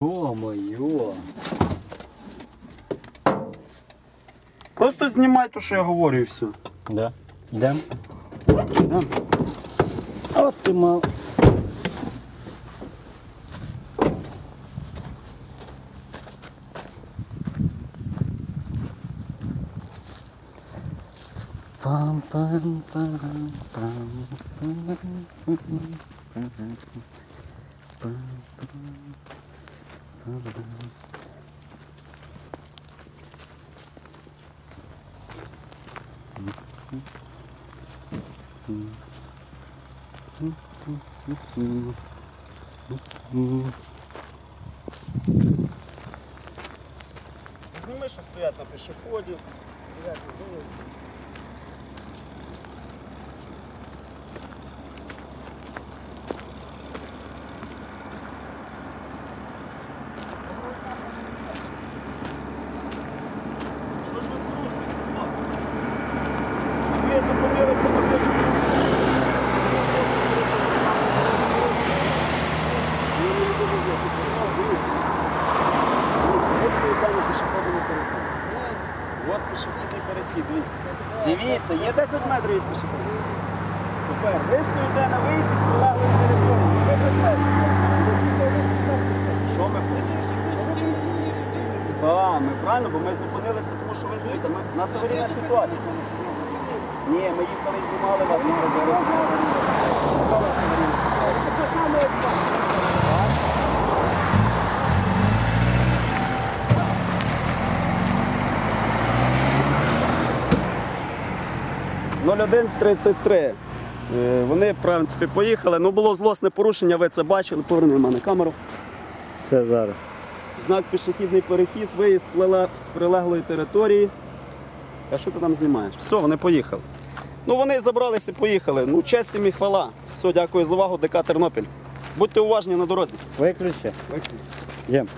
О-моє. Просто знімай те, що я говорю, і все. Да. Йдемо. Да? А от ти мав. пам пам пам пам Зніми, що стоять на пішоході. От пішохідний перехід, дивіться. Дивіться, є 10 метрів від пішоходу. Тепер ви стоїте на виїзді з прилеглої території. 10 метрів. Що ми хочемо? Так, ми правильно, бо ми зупинилися, тому що ви стоїте. У нас аварійна ситуація. Ні, ми їхали і знімали вас і зараз. 0133. Е, Вони, в принципі, поїхали. Ну, було злосне порушення, ви це бачили. Поверни в мене камеру. Це зараз. Знак пішохідний перехід, виїзд з прилеглої території. А що ти там знімаєш? Все, вони поїхали. Ну, вони забралися і поїхали. Ну, честь їм і хвала. Все, дякую за увагу, ДК Тернопіль. Будьте уважні на дорозі. Виключи. Йдемо.